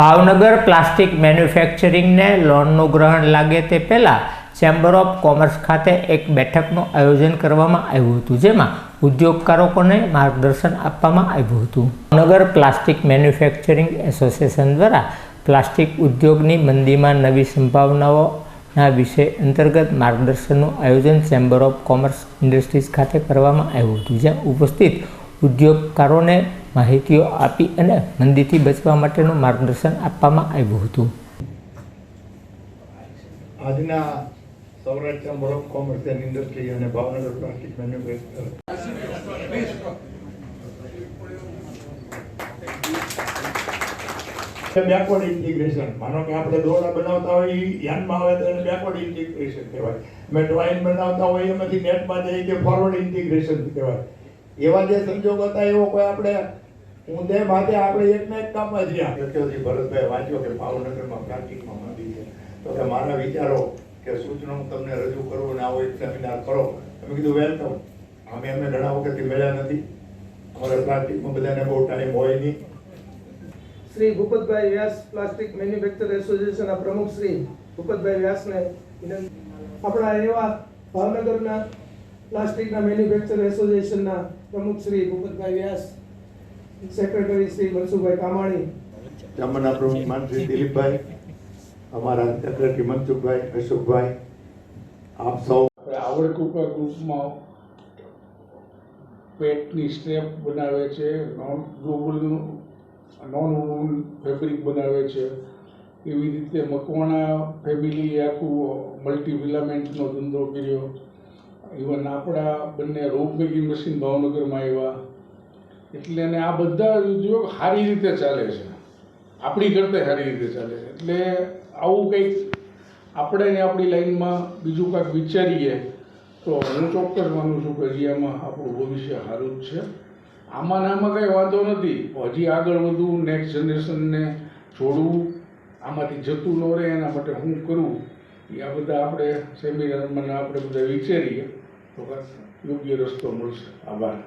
Bhavnagar plastic મેન્યુફેક્ચરિંગને લોનનું ગ્રહણ લાગે તે પહેલાં ચેમ્બર ઓફ કોમર્સ ખાતે એક બેઠકનું આયોજન કરવામાં આવ્યું હતું, જેમાં ઉદ્યોગકારોને માર્ગદર્શન આપવામાં આવ્યું હતું. ભાવનગર પ્લાસ્ટિક મેન્યુફેક્ચરિંગ એસોસિએશન દ્વારા પ્લાસ્ટિક ઉદ્યોગની મંદીમાં નવી સંભાવનાઓના વિષય અંતર્ગત માર્ગદર્શનનું આયોજન ચેમ્બર ઓફ કોમર્સ ઇન્ડસ્ટ્રીઝ ખાતે કરવામાં આવ્યું હતું, જ્યાં ઉપસ્થિત ઉદ્યોગકારોને માહિતીઓ આપી અને મંદીથી બચવા માટેનું માર્ગદર્શન આપવામાં આવ્યું હતું. આજના સૌરાષ્ટ્ર કોમર્સ એન્ડ ઇન્ડસ્ટ્રી અને Bhavnagar plastic manufacture. Backward integration માનો કે આપણે દોરા બનાવતા હોય એ ધ્યાનમાં આવે તો એને બેકવર્ડ ઇન્ટિગ્રેશન કહેવાય. મેં ડ્રોઈંગ બનાવતા હોય એમાંથી નેટમાં જઈએ કે ફોરવર્ડ ઇન્ટિગ્રેશન કહેવાય. એવા જે સંજોગો હતા એવો કોઈ આપણે હું તે માટે આપણે એક ને એક કામમાં જ રહ્યા. ભરતભાઈ વાંચ્યો કે ભાવનગરમાં પ્લાસ્ટિકમાં માંદી છે. તો કે મારા વિચારો કે સૂચનો હું તમને રજૂ કરું અને આવો એક સેમિનાર કરો. અમે કીધું વેલકમ અમે અમે ઘણા વખતથી મળ્યા નથી. અમારે પ્લાસ્ટિકમાં બધાને બહુ ટાઈમ હોય નહીં. શ્રી ભૂપતભાઈ વ્યાસ પ્લાસ્ટિક મેન્યુફેક્ચર એસોસિએશનના પ્રમુખ શ્રી ભૂપતભાઈ વ્યાસને આપણા એવા ભાવનગરના પ્લાસ્ટિકના મેન્યુફેક્ચર એસોસિએશનના પ્રમુખ શ્રી ભૂપતભાઈ વ્યાસ સેક્રેટરી શ્રી મનસુખભાઈ કામાણી ચામરના પ્રમુખ માનશ્રી દિલીપભાઈ અમારા સેક્રેટરી મનસુખભાઈ અશોકભાઈ આપ સૌ આપણે ગ્રુપમાં પેટની સ્ટ્રેપ બનાવે છે નોન ગ્લોબલનું નોન વૂલ ફેબ્રિક બનાવે છે. એવી રીતે મકવાણા ફેમિલીએ આખું મલ્ટી વિલામેન્ટનો ધંધો કર્યો. ઇવન આપણા બંને રોપ મેકિંગ મશીન ભાવનગરમાં આવ્યા. એટલે ને આ બધા ઉદ્યોગ સારી રીતે ચાલે છે. આપણી કરતાં સારી રીતે ચાલે છે. એટલે આવું કંઈક આપણે ને આપણી લાઈનમાં બીજું કાંઈક વિચારીએ, તો હું ચોક્કસ માનું છું કે હજી આપણું ભવિષ્ય સારું જ છે. આમાં આમાં કંઈ વાંધો નથી હજી આગળ વધવું નેક્સ્ટ જનરેશનને જોડવું, આમાંથી જતું ન રહે એના માટે હું કરું. એ આ બધા આપણે સેમિનારમાં આપણે બધા વિચારીએ. યોગ્ય રસ્તો મળશે આભાર